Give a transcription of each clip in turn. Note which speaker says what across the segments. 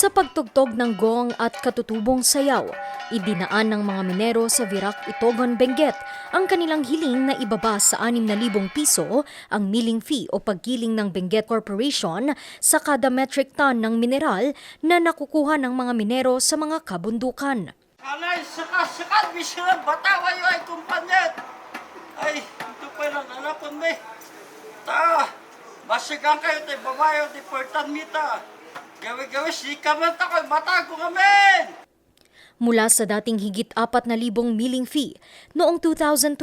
Speaker 1: Sa pagtugtog ng gong at katutubong sayaw, idinaan ng mga minero sa Virac Itogon Benguet ang kanilang hiling na ibaba sa 6,000 piso ang milling fee o paggiling ng Benguet Corporation sa kada metric ton ng mineral na nakukuha ng mga minero sa mga kabundukan.
Speaker 2: Alay, saka-saka, bisilang batawa yun ay kumpanyet. Ay, ito pa lang ko, me. Ta, masigang kayo, te, babayo, te, portan mita. Gawi-gawi, sika man tako'y matago ngamin.
Speaker 1: Mula sa dating higit 4,000 milling fee, noong 2022,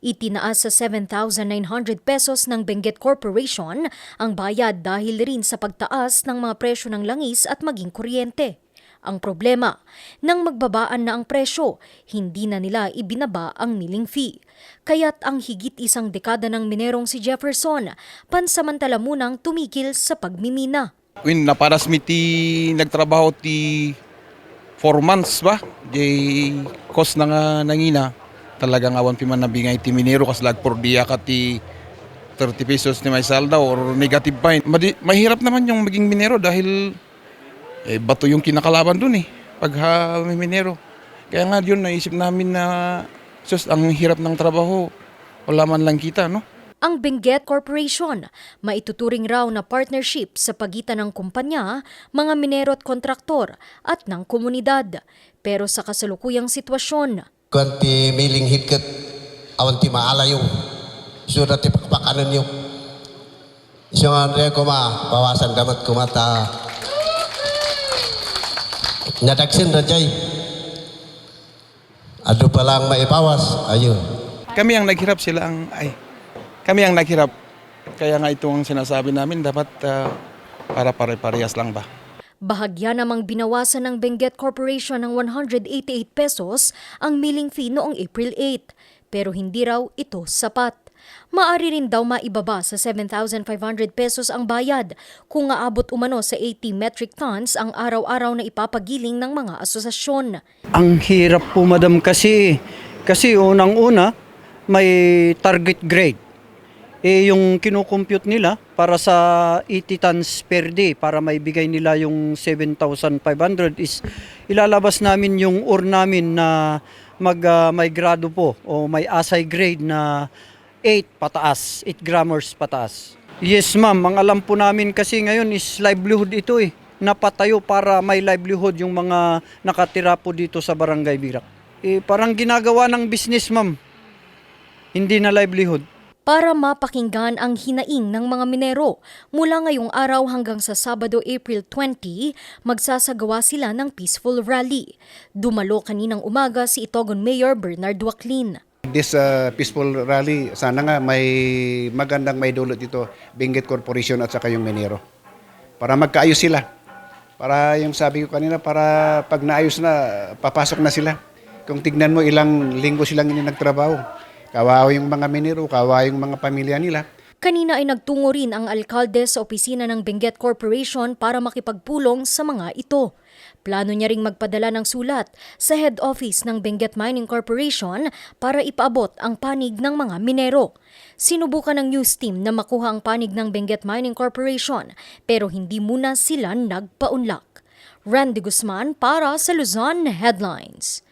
Speaker 1: itinaas sa 7,900 pesos ng Benguet Corporation ang bayad dahil rin sa pagtaas ng mga presyo ng langis at maging kuryente. Ang problema, nang magbabaan na ang presyo, hindi na nila ibinaba ang milling fee. Kaya't ang higit isang dekada ng minerong si Jefferson, pansamantala munang tumigil sa pagmimina.
Speaker 3: Win na para mi ti nagtrabaho ti 4 months ba? Di cost na nga nangina. Talagang awan pi man nabingay ti minero kas lag por ka ti 30 pesos ni may salda or negative fine. Madi, mahirap naman yung maging minero dahil eh, bato yung kinakalaban dun eh. Pag ha, may minero. Kaya nga yun naisip namin na sus, ang hirap ng trabaho. Wala man lang kita, no?
Speaker 1: Ang Benguet Corporation, maituturing raw na partnership sa pagitan ng kumpanya, mga minero at kontraktor at ng komunidad. Pero sa kasalukuyang sitwasyon,
Speaker 4: Kunti miling hikit awan ti maala yung surat ti pakpakanan yung isang andre ko ma bawasan damat ko mata nadaksin rajay. Ado pa lang maibawas. Ayun.
Speaker 3: Kami ang naghirap sila ang ay kami ang naghirap. Kaya nga ito ang sinasabi namin dapat ah, para pare-parehas lang ba.
Speaker 1: bahagya namang binawasan ng Benguet Corporation ng 188 pesos ang milling fee noong April 8. Pero hindi raw ito sapat. Maari rin daw maibaba sa 7,500 pesos ang bayad kung aabot umano sa 80 metric tons ang araw-araw na ipapagiling ng mga asosasyon.
Speaker 5: Ang hirap po madam kasi kasi unang-una may target grade. Eh yung kinukompute nila para sa 80 tons per day para maibigay nila yung 7,500 is ilalabas namin yung ore namin na mag ah, may grado po o may asay grade na 8 pataas, 8 grammars pataas. Yes ma'am, ang alam po namin kasi ngayon is livelihood ito eh. Napatayo para may livelihood yung mga nakatira po dito sa Barangay Birak. Eh, parang ginagawa ng business ma'am. Hindi na livelihood.
Speaker 1: Para mapakinggan ang hinaing ng mga minero. Mula ngayong araw hanggang sa Sabado, April 20, magsasagawa sila ng peaceful rally. Dumalo kaninang umaga si Itogon Mayor Bernard Waclin.
Speaker 6: This uh, peaceful rally, sana nga may magandang may dulot dito, Benguet Corporation at saka yung Minero. Para magkaayos sila. Para yung sabi ko kanina, para pag naayos na, papasok na sila. Kung tignan mo, ilang linggo silang nagtrabaho. Kawawa yung mga Minero, kawawa yung mga pamilya nila.
Speaker 1: Kanina ay nagtungo rin ang alkalde sa opisina ng Benguet Corporation para makipagpulong sa mga ito. Plano niya ring magpadala ng sulat sa head office ng Benguet Mining Corporation para ipaabot ang panig ng mga minero. Sinubukan ng news team na makuha ang panig ng Benguet Mining Corporation pero hindi muna sila nagpaunlak. Randy Guzman para sa Luzon Headlines.